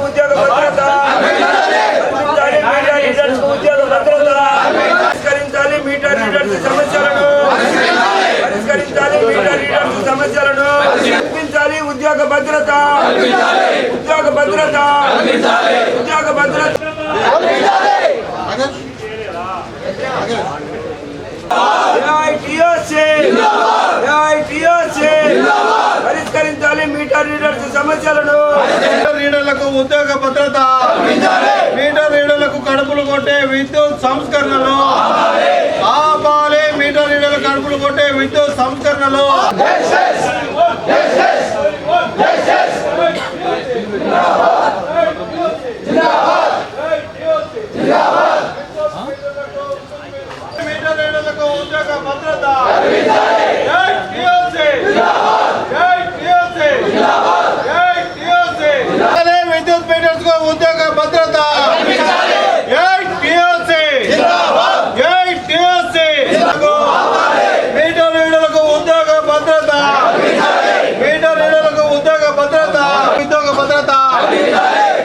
ఉద్యోగ భద్రత ఉద్యోగ భద్రత పరిష్కరించాలి మీడియా లీడర్స్ సమస్యలను పరిష్కరించాలి మీడియా లీడర్స్ సమస్యలను కల్పించాలి ఉద్యోగ భద్రత ఉద్యోగ భద్రత ఉద్యోగ భద్రత ఏఐటిఓసి ఏఐటిఓసి మీటర్ రీడర్స్ సమస్యలను మీటర్ రీడర్లకు ఉద్యోగ భద్రత మీటర్ రీడర్లకు కడుపులు కొట్టే విద్యుత్ సంస్కరణలు. ఆపాలి మీటర్ రీడర్ల కడుపులు కొట్టే విద్యుత్ సంస్కరణలు మీటర్ రీడర్లకు ఉద్యోగ భద్రత జై టీఓసీ. జై టీఓసీ. జై టీఓసీ. అదే విద్యుత్ మీటర్స్కు ఉద్యోగ భద్రత జై టీఓసీ. జై టీఓసీ. మీటర్ రీడర్లకు ఉద్యోగ భద్రత మీటర్ రీడర్లకు ఉద్యోగ భద్రత ఉద్యోగ భద్రత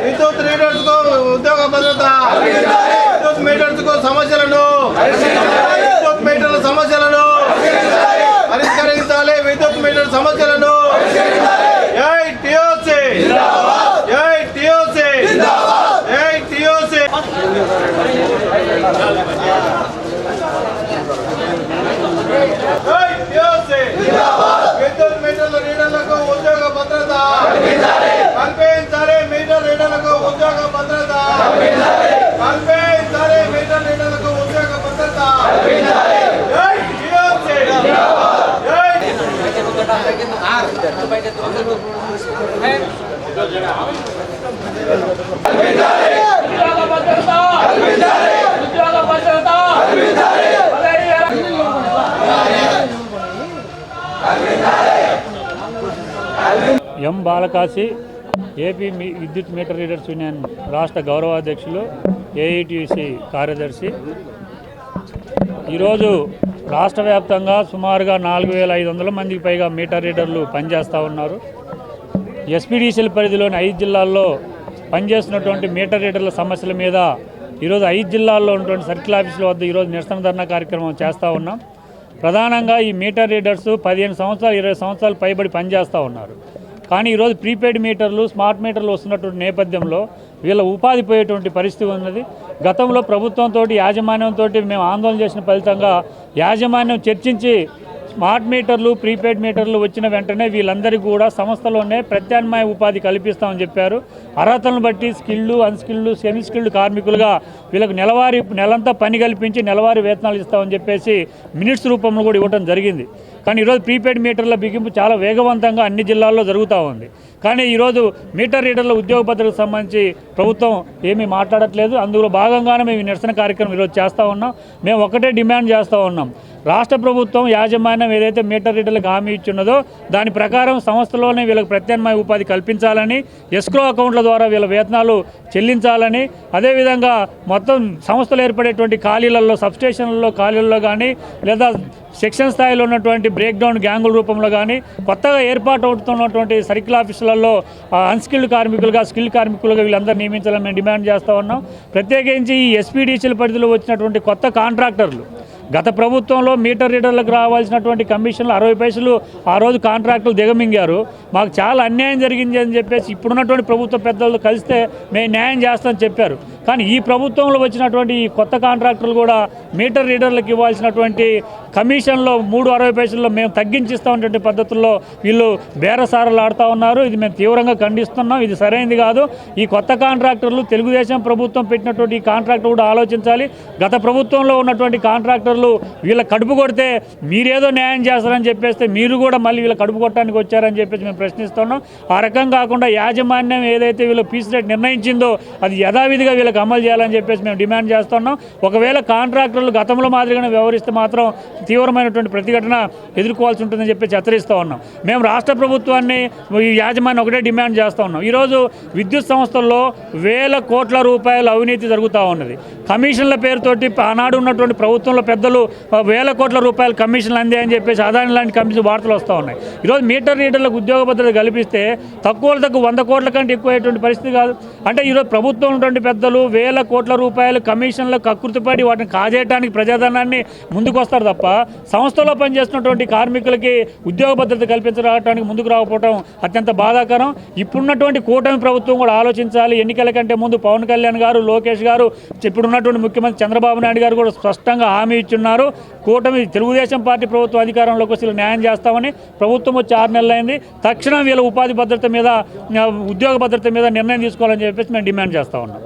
విద్యుత్ రీడర్స్కు ఉద్యోగ భద్రత విద్యుత్ మీటర్స్కు సమస్యలను విద్యుత్ మీటర్ల సమస్యలను పరిష్కరించాలి విద్యుత్ మీటర్ సమస్యలను జై టిఓసి జై టిఓసి జై టిఓసి జై టిఓసి విద్యుత్ మీటర్ల రీడర్లకు ఉద్యోగ భద్రత కల్పించాలి మీటర్ రీడర్లకు ఉద్యోగ భద్రత కల్పించాలి మీటర్ రీడర్లకు ఉద్యోగ భద్రత జై టిఓసి జై ఉద్యోగ భద్రత ఉద్యోగ భద్రత ఎం బాలకాశి ఏపీ మీ- విద్యుత్ మీటర్ రీడర్స్ యూనియన్ రాష్ట్ర గౌరవాధ్యక్షులు ఏఐటిసి కార్యదర్శి. ఈరోజు రాష్ట్ర వ్యాప్తంగా సుమారుగా నాలుగు వేల ఐదు వందల మందికి పైగా మీటర్ రీడర్లు పనిచేస్తూ ఉన్నారు. ఎస్పీడీసీల పరిధిలోని ఐదు జిల్లాల్లో పనిచేస్తున్నటువంటి మీటర్ రీడర్ల సమస్యల మీద ఈరోజు ఐదు జిల్లాల్లో ఉన్నటువంటి సర్కిల్ ఆఫీసుల వద్ద ఈరోజు నిరసన ధర్నా కార్యక్రమం చేస్తూ ఉన్నాం. ప్రధానంగా ఈ మీటర్ రీడర్స్ పదిహేను సంవత్సరాలు ఇరవై సంవత్సరాలు పైబడి పనిచేస్తూ ఉన్నారు. కానీ ఈరోజు ప్రీపెయిడ్ మీటర్లు స్మార్ట్ మీటర్లు వస్తున్నటువంటి నేపథ్యంలో వీళ్ళ ఉపాధి పోయేటువంటి పరిస్థితి ఉన్నది. గతంలో ప్రభుత్వంతో యాజమాన్యంతో మేము ఆందోళన చేసిన ఫలితంగా యాజమాన్యం చర్చించి స్మార్ట్ మీటర్లు ప్రీపెయిడ్ మీటర్లు వచ్చిన వెంటనే వీళ్ళందరికీ కూడా సంస్థలోనే ప్రత్యామ్నాయ ఉపాధి కల్పిస్తామని చెప్పారు. అర్హతలను బట్టి స్కిల్డ్ అన్స్కిల్డ్ సెమీ స్కిల్డ్ కార్మికులుగా వీళ్ళకు నెలవారీ నెలంతా పని కల్పించి నెలవారీ వేతనాలు ఇస్తామని చెప్పేసి మినిట్స్ రూపంలో కూడా ఇవ్వడం జరిగింది. కానీ ఈరోజు ప్రీపెయిడ్ మీటర్ల బిగింపు చాలా వేగవంతంగా అన్ని జిల్లాల్లో జరుగుతూ ఉంది. కానీ ఈరోజు మీటర్ రీడర్ల ఉద్యోగ భద్రతకు సంబంధించి ప్రభుత్వం ఏమీ మాట్లాడట్లేదు. అందులో భాగంగానే మేము ఈ నిరసన కార్యక్రమం ఈరోజు చేస్తూ ఉన్నాం. మేము ఒకటే డిమాండ్ చేస్తూ ఉన్నాం. రాష్ట్ర ప్రభుత్వం యాజమాన్యం ఏదైతే మీటర్ రీడర్లకు హామీ ఇచ్చున్నదో దాని ప్రకారం సంస్థలోనే వీళ్ళకి ప్రత్యామ్నాయ ఉపాధి కల్పించాలని ఎస్క్రో అకౌంట్ల ద్వారా వీళ్ళ వేతనాలు చెల్లించాలని అదేవిధంగా మొత్తం సంస్థలు ఏర్పడేటువంటి ఖాళీలలో సబ్స్టేషన్లలో ఖాళీలలో కానీ లేదా సెక్షన్ స్థాయిలో ఉన్నటువంటి బ్రేక్డౌన్ గ్యాంగుల రూపంలో కానీ కొత్తగా ఏర్పాటు అవుతున్నటువంటి సర్కిల్ ఆఫీసులలో అన్స్కిల్డ్ కార్మికులుగా స్కిల్ కార్మికులుగా వీళ్ళందరూ నియమించాలని మేము డిమాండ్ చేస్తూ ఉన్నాం. ప్రత్యేకించి ఈ ఎస్పీడీసీల పరిధిలో వచ్చినటువంటి కొత్త కాంట్రాక్టర్లు గత ప్రభుత్వంలో మీటర్ రీడర్లకు రావాల్సినటువంటి కమిషన్లు అరవై పైసలు ఆ రోజు కాంట్రాక్టులు దిగమింగారు. మాకు చాలా అన్యాయం జరిగింది అని చెప్పేసి ఇప్పుడున్నటువంటి ప్రభుత్వ పెద్దలు కలిస్తే మేము న్యాయం చేస్తామని చెప్పారు. కానీ ఈ ప్రభుత్వంలో వచ్చినటువంటి ఈ కొత్త కాంట్రాక్టర్లు కూడా మీటర్ రీడర్లకు ఇవ్వాల్సినటువంటి కమిషన్లో మూడు అరవై పైసల్లో మేము తగ్గించిస్తామనేటువంటి పద్ధతుల్లో వీళ్ళు బేరసారాలు ఆడుతూ ఉన్నారు. ఇది మేము తీవ్రంగా ఖండిస్తున్నాం. ఇది సరైనది కాదు. ఈ కొత్త కాంట్రాక్టర్లు తెలుగుదేశం ప్రభుత్వం పెట్టినటువంటి ఈ కాంట్రాక్టర్ కూడా ఆలోచించాలి. గత ప్రభుత్వంలో ఉన్నటువంటి కాంట్రాక్టర్లు వీళ్ళ కడుపు కొడితే మీరేదో న్యాయం చేస్తారని చెప్పేస్తే మీరు కూడా మళ్ళీ వీళ్ళ కడుపు కొట్టడానికి వచ్చారని చెప్పేసి మేము ప్రశ్నిస్తున్నాం. ఆ రకం కాకుండా యాజమాన్యం ఏదైతే వీళ్ళు పీస్ రేట్ నిర్ణయించిందో అది యథావిధిగా వీళ్ళకి అమలు చేయాలని చెప్పేసి మేము డిమాండ్ చేస్తున్నాం. ఒకవేళ కాంట్రాక్టర్లు గతంలో మాదిరిగానే వ్యవహరిస్తే మాత్రం తీవ్రమైనటువంటి ప్రతిఘటన ఎదుర్కోవాల్సి ఉంటుందని చెప్పి హెచ్చరిస్తూ ఉన్నాం. మేము రాష్ట్ర ప్రభుత్వాన్ని ఈ యాజమాన్యం ఒకటే డిమాండ్ చేస్తూ ఉన్నాం. ఈరోజు విద్యుత్ సంస్థల్లో వేల కోట్ల రూపాయల అవినీతి జరుగుతూ ఉన్నది. కమిషన్ల పేరుతోటి ఆనాడు ఉన్నటువంటి ప్రభుత్వంలో పెద్దలు బదులు వేల కోట్ల రూపాయల కమిషన్లు అందాయని చెప్పేసి అదాని లాంటి కమిషన్ వార్తలు వస్తూ ఉన్నాయి. ఈరోజు మీటర్ రీడర్లకు ఉద్యోగ భద్రత కల్పిస్తే తక్కువ తక్కువ వంద కోట్ల కంటే ఎక్కువైనటువంటి పరిస్థితి కాదు. అంటే ఈరోజు ప్రభుత్వం ఉన్నటువంటి పెద్దలు వేల కోట్ల రూపాయలు కమిషన్ల కకృతిపడి వాటిని కాజేయడానికి ప్రజాధనాన్ని ముందుకు వస్తారు తప్ప సంస్థలో పనిచేస్తున్నటువంటి కార్మికులకి ఉద్యోగ భద్రత కల్పించడానికి ముందుకు రాకపోవడం అత్యంత బాధాకరం. ఇప్పుడున్నటువంటి కూటమి ప్రభుత్వం కూడా ఆలోచించాలి. ఎన్నికల కంటే ముందు పవన్ కళ్యాణ్ గారు లోకేష్ గారు ఇప్పుడున్నటువంటి ముఖ్యమంత్రి చంద్రబాబు నాయుడు గారు కూడా స్పష్టంగా హామీ ఇచ్చున్నారు కూటమి తెలుగుదేశం పార్టీ ప్రభుత్వం అధికారంలోకి వచ్చి న్యాయం చేస్తామని ప్రభుత్వం వచ్చి ఆరు నెలలైంది తక్షణం వీళ్ళ ఉపాధి భద్రత మీద ఉద్యోగ భద్రత మీద నిర్ణయం తీసుకోవాలని చెప్పేసి మేము డిమాండ్ చేస్తా ఉన్నాం.